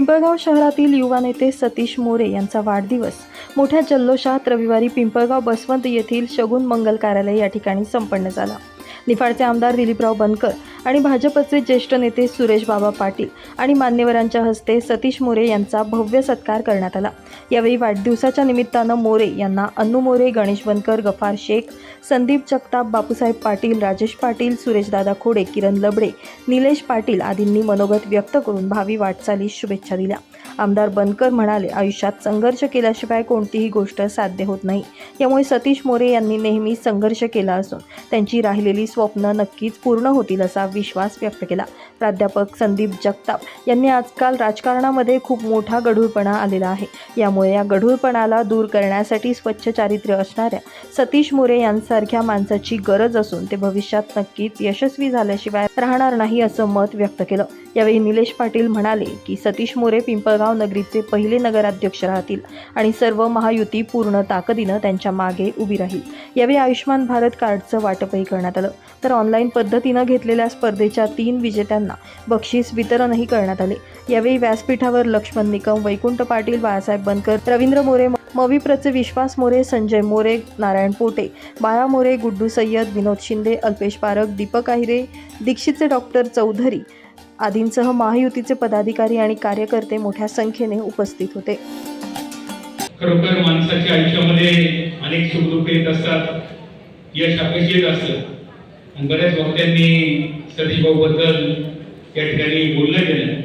पिंपळगाव शहरातील युवा नेते सतीश मोरे यांचा वाढदिवस. मोठ्या जल्लोषात रविवारी पिंपळगाव बसवंत येथील शगुन मंगल कार्यालय या ठिकाणी संपन्न झाला. निफाडचे आमदार दिलीपराव बनकर आणि भाजपचे ज्येष्ठ नेते सुरेश बाबा पाटील आणि मान्यवरांच्या हस्ते सतीश मोरे यांचा भव्य सत्कार करण्यात आला. यावेळी वाढदिवसाच्या निमित्तानं मोरे यांना अन्नू मोरे गणेश बनकर गफार शेख संदीप जगताप बापूसाहेब पाटील राजेश पाटील सुरेशदादा खोडे किरण लबडे निलेश पाटील आदींनी मनोगत व्यक्त करून भावी वाटचालीस शुभेच्छा दिल्या. आमदार बनकर म्हणाले आयुष्यात संघर्ष केल्याशिवाय कोणतीही गोष्ट साध्य होत नाही. यामुळे सतीश मोरे यांनी नेहमी संघर्ष केला असून त्यांची राहिलेली स्वप्न नक्कीच पूर्ण होतील असा विश्वास व्यक्त केला. प्राध्यापक संदीप जगताप यांनी आजकाल राजकारणामध्ये खूप मोठा गढूळपणा आलेला आहे. यामुळे या गढूळपणाला दूर करण्यासाठी स्वच्छ चारित्र्य असणाऱ्या सतीश मोरे यांसारख्या माणसाची गरज असून ते भविष्यात नक्कीच यशस्वी झाल्याशिवाय राहणार नाही असं मत व्यक्त केलं. यावेळी निलेश पाटील म्हणाले की सतीश मोरे पिंपळगाव नगरीचे पहिले नगराध्यक्ष राहतील आणि सर्व महायुती पूर्ण ताकदीनं त्यांच्या मागे उभी राहील. यावेळी आयुष्यमान भारत कार्डचं वाटपही करण्यात आलं. तर ऑनलाईन पद्धतीनं घेतलेल्या स्पर्धेच्या तीन विजेत्यांना बक्षीस वितरणही करण्यात आले. यावेळी व्यासपीठावर लक्ष्मण निकम वैकुंठ पाटील बाळासाहेब बनकर रवींद्र मोरे मविप्रचे विश्वास मोरे संजय मोरे नारायण पोटे बाळा मोरे गुड्डू सय्यद विनोद शिंदे अल्पेश पारख दीपक आहिरे दीक्षितचे डॉक्टर चौधरी आदींसह महायुतीचे पदाधिकारी आणि कार्यकर्ते मोठ्या संख्येने उपस्थित होते. खरोखर माणसाच्या आयुष्यामध्ये अनेक सुखदुःख येत असतात यश अपयश येत असतं. आणि बऱ्याच वक्त्यांनी सतीशभाऊ बद्दल या ठिकाणी बोललं गेलं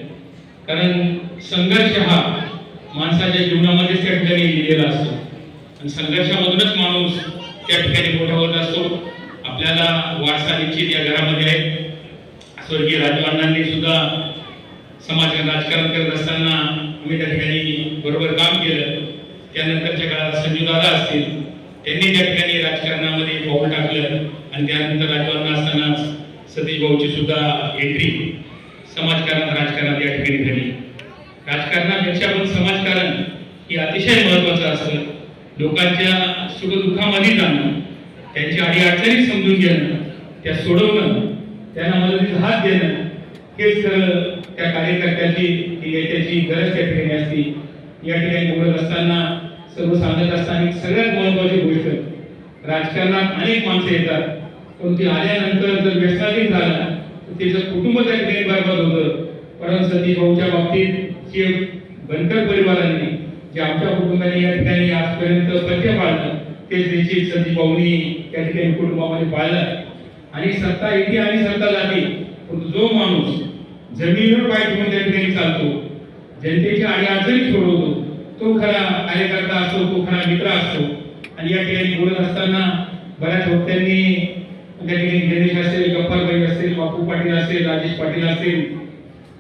कारण संघर्ष हा माणसाच्या जीवनामध्येच त्या ठिकाणी लिहिलेला असतो. आणि संघर्षामधूनच माणूस त्या ठिकाणी मोठा होत असतो. आपल्याला वारसा निश्चित या घरामध्ये आहे. स्वर्गीय राजवांनांनी सुद्धा समाज राजकारण करत असताना आम्ही त्या ठिकाणी बरोबर काम केलं. त्यानंतरच्या काळात संजू दादा असतील त्यांनी त्या ठिकाणी राजकारणामध्ये पाऊल टाकलं आणि त्यानंतर राजवांना असताना सतीश भाऊची सुद्धा एंट्री समाजकारण राजकारणात या ठिकाणी झाली. राजकारणापेक्षा पण समाजकारण हे अतिशय महत्वाचं असतं. लोकांच्या सुखदुःखामध्ये जाणं त्यांच्या अडीअडचणी समजून घेणं त्या सोडवणं त्यांना मदतीचा हात देणं हेच त्या कार्यकर्त्याची याच्याची गरज त्या ठिकाणी असते. या ठिकाणी बोलत असताना सर्व सांगत असताना सगळ्यात महत्वाची गोष्ट राजकारणात अनेक माणसं येतात. पण ते आल्यानंतर जर व्यसनाधीन झाला तर त्याचं कुटुंब त्या ठिकाणी बरबाद होतं. परंतु सतीश भाऊच्या बाबतीत जे बनकर परिवारांनी जे आमच्या कुटुंबाने या ठिकाणी आजपर्यंत सत्य पाळलं तेच निश्चित सतीश भाऊनी त्या ठिकाणी कुटुंबामध्ये पाळलं. आणि सत्ता येते आणि सत्ता जाते. पण जो माणूस जमिनीवर पाय ठेवून त्या चालतो जनतेच्या आणि अडचणी सोडवतो तो खरा कार्यकर्ता असतो तो खरा मित्र असतो आणि या ठिकाणी बोलत असताना बऱ्याच वक्त्यांनी त्या ठिकाणी गणेश असेल गप्पारबाई असेल बापू पाटील असेल राजेश पाटील असेल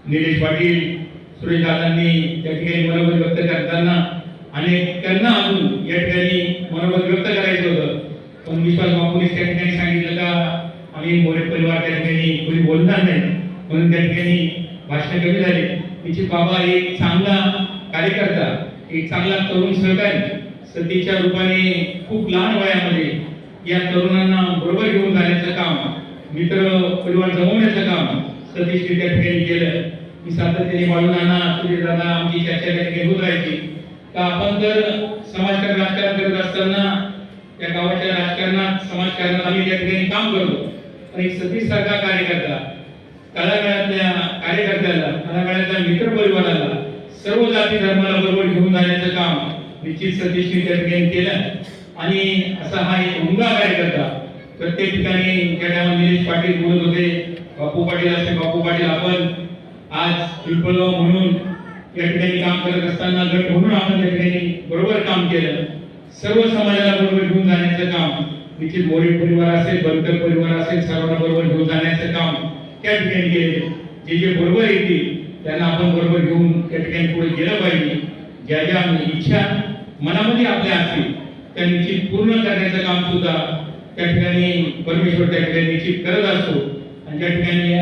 निलेश पाटील सुरेश दादांनी त्या ठिकाणी मनोबल व्यक्त करताना आणि त्यांना अजून या ठिकाणी मनोबल व्यक्त करायचं होतं. पण विश्वास बापूने त्या ठिकाणी सांगितलं का मी मोरे परिवार त्या ठिकाणी कोणी बोलणार नाही. म्हणून त्या ठिकाणी भाषण कमी झाले. तिचे बाबा एक चांगला कार्यकर्ता एक चांगला तरुण सहकारी सतीच्या रूपाने खूप लहान वयामध्ये या तरुणांना बरोबर घेऊन जाण्याचं काम मित्र परिवार जमवण्याचं काम सतीशने त्या ठिकाणी केलं. मी सातत्याने बाळून आणा तुझे दादा आमची चर्चा त्या ठिकाणी होत राहायची. का आपण जर समाजकारण राजकारण करत असताना त्या गावाच्या राजकारणात समाजकारणात आम्ही त्या ठिकाणी काम करतो. आणि सतीश सारखा कार्यकर्ता तळागाळातल्या कार्यकर्त्याला तळागाळातल्या मित्र परिवाराला सर्व जाती धर्माला बरोबर घेऊन जाण्याचं काम निश्चित सतीशने त्या ठिकाणी केलं आणि असा हा एक उमदा कार्यकर्ता प्रत्येक ठिकाणी निलेश पाटील बोलत होते बापू पाटील असते बापू पाटील आपण आज पिंपळगाव म्हणून या ठिकाणी काम करत असताना गट म्हणून आपण त्या ठिकाणी बरोबर काम केलं. सर्व समाजाला बरोबर घेऊन जाण्याचं काम निश्चित मोरे परिवार असेल बनकर परिवार असेल सर्वांना बरोबर घेऊन जाण्याचं काम त्या ठिकाणी गेले. जे जे बरोबर येतील त्यांना आपण बरोबर घेऊन त्या ठिकाणी पुढे गेलं पाहिजे. ज्या ज्या इच्छा मनामध्ये आपल्या असतील त्या निश्चित पूर्ण करण्याचं काम सुद्धा त्या ठिकाणी परमेश्वर त्या ठिकाणी निश्चित करत असतो. आणि त्या ठिकाणी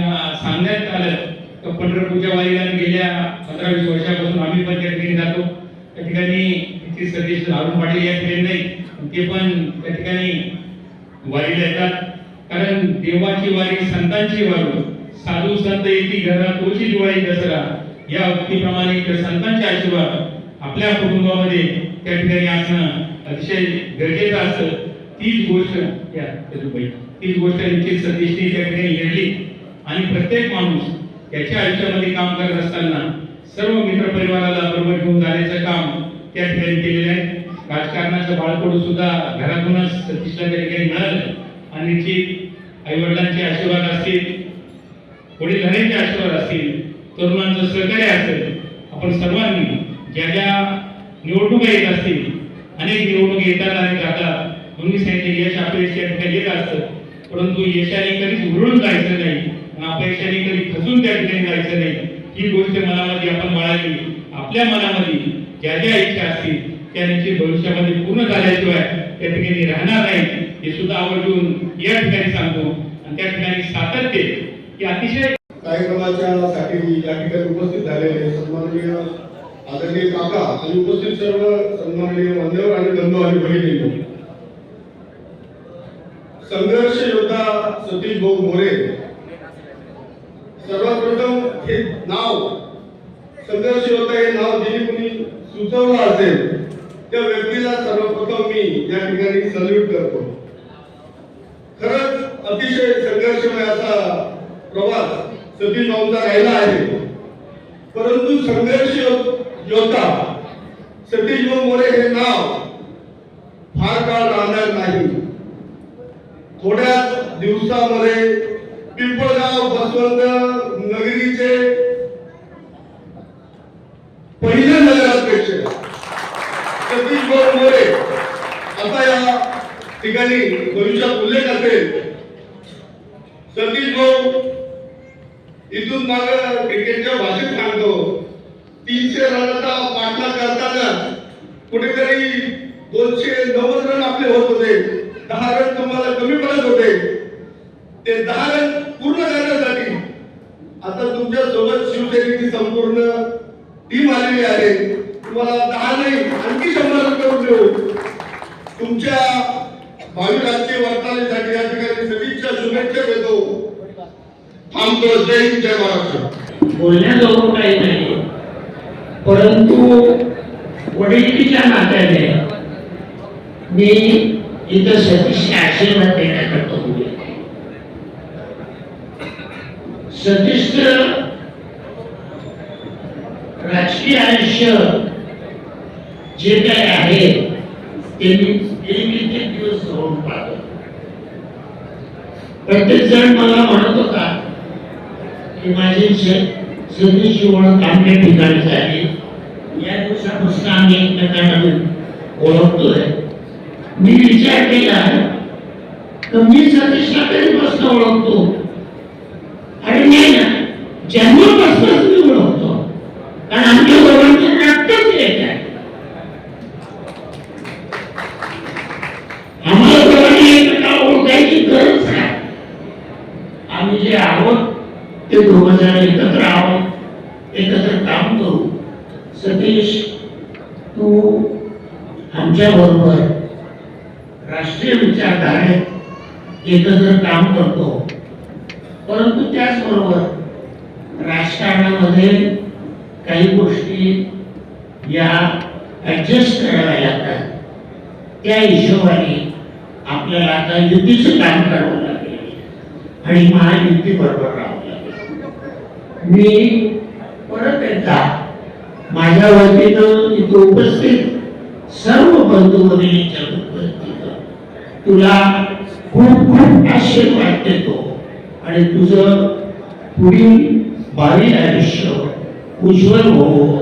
सांगण्यात आलं तर पंढरपूरच्या वारीला गेल्या पंधरा वीस वर्षापासून आम्ही पण त्या ठिकाणी जातो. त्या ठिकाणी तिथे सतीश अरुण पाटील या ठिकाणी नाही ते पण त्या ठिकाणी वारीला येतात. कारण देवाची वारी संतांची वारी. साधू संत येती घरा तोची दिवाळी दसरा या उक्तीप्रमाणे इतर संतांचे आशीर्वाद आपल्या कुटुंबामध्ये त्या ठिकाणी असणं अतिशय गरजेचं असतं तीच गोष्ट या तीच गोष्ट निश्चित सतीशने त्या ठिकाणी घडली आणि प्रत्येक माणूस याच्या आयुष्यामध्ये काम करत असताना सर्व मित्र परिवाराला बरोबर घेऊन जाण्याचं काम त्या ठिकाणी केलेलं आहे. राजकारणाचं बाळकडू सुद्धा घरातूनच सतीशला त्या ठिकाणी मिळालं. आणि निश्चित आई वडिलांचे आशीर्वाद असतील वडीलधाऱ्यांचे आशीर्वाद असतील तरुणांचं सहकार्य असेल आपण सर्वांनी ज्या ज्या निवडणुका येत असतील अनेक निवडणुका येतात आणि जातात म्हणून मी सांगितले यश अपयश या ठिकाणी येत असतं परंतु यशाने कधीच उडून जायचं नाही आणि अपयशाने कधी खचून त्या ठिकाणी जायचं नाही. ही गोष्ट मनामध्ये आपण बाळगली. आपल्या मनामध्ये ज्या ज्या इच्छा असतील त्या निश्चित भविष्यामध्ये पूर्ण झाल्याशिवाय त्या ठिकाणी राहणार नाही हे सुद्धा आवर्जून या ठिकाणी सांगतो. आणि त्या ठिकाणी सातत्य हे अतिशय कार्यक्रमाच्या साठी या ठिकाणी उपस्थित झालेले सन्माननीय आदरणीय काका आणि उपस्थित सर्व सन्माननीय मान्यवर आणि बंधू आणि बहिणी संघर्ष योद्धा सतीश भाऊ मोरे. सर्वप्रथम हे नाव संघर्ष योद्धा हे नाव ज्यांनी कोणी सुचवलं असेल त्या व्यक्तीला सर्वप्रथम मी या ठिकाणी सल्यूट करतो. खरंच अतिशय संघर्षमय असा प्रवास सतीश भाऊंचा राहिला आहे. परंतु संघर्ष योद्धा सतीश भाऊ मोरे हे नाव फार काळ राहणार नाही. थोड्याच दिवसामध्ये पिंपळगाव बसवंत नगरीचे पहिले नगराध्यक्ष सतीश भाऊ मोरे आता या ठिकाणी भविष्यात उल्लेख असेल. सतीश भाऊ इथून माग क्रिकेटच्या भाषेत सांगतो तीनशे रनाचा पाठला करताना कुठेतरी दोनशे नव्वद रन आपले होत होते. दहा रन तुम्हाला कमी पडत होते. ते दहा रन पूर्ण करण्यासाठी आता तुमच्यासोबत शिवसेनेची संपूर्ण टीम आलेली आहे. तुम्हाला दहा नाही आणखी शंभर रन करून देऊ. तुमच्या भावी राजकीय वाटचालीसाठी या ठिकाणी सदिच्छा शुभेच्छा देतो. थांबतो. जय हिंद जय महाराष्ट्र. बोलण्याजोगं काही नाही. परंतु वडिलकीच्या नात्याने मी इथं सतीश आशीर्वाद देण्याकरता बोलले. सतीश राजकीय आयुष्य जे काही आहे ते मी एक एक दिवस जवळून पाहतो. प्रत्येक जण मला म्हणतो की माझी सदीची ओळख आमच्या ठिकाणी झाली या दिवसापासून आम्ही एकमेकांना ओळखतोय. मी विचार केला तर मी सतीशला कधीपासून ओळखतो? आणि नाही ना जन्मापासूनच मी ओळखतो कारण आमच्या दोघांचं नाट्यच एक आहे आम्हाला दोघांनी एकमेकाला ओळखायची गरज आहे आम्ही जे आहोत ते दोघं जण एकत्र आहोत एकत्र काम करू सतीश तू आमच्याबरोबर राष्ट्रीय विचारधारेत एकत्र काम करतो. परंतु त्याचबरोबर राजकारणामध्ये काही गोष्टी या ऍडजस्ट कराव्या लागतात. त्या हिशोबाने आपल्याला आता युतीचं काम करावं लागेल आणि महायुती बरोबर राहावं लागेल. मी परत एकदा माझ्या वतीनं इथं उपस्थित सर्व बंधू भगिनीच्या तुला खूप खूप आशीर्वाद देतो. आणि तुझं पुढील भावी आयुष्य उज्ज्वल हो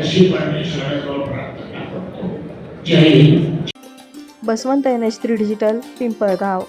अशी परमेश्वराजवळ प्रार्थना करतो. जय Hind. Baswant N H three digital Pimpalgaon.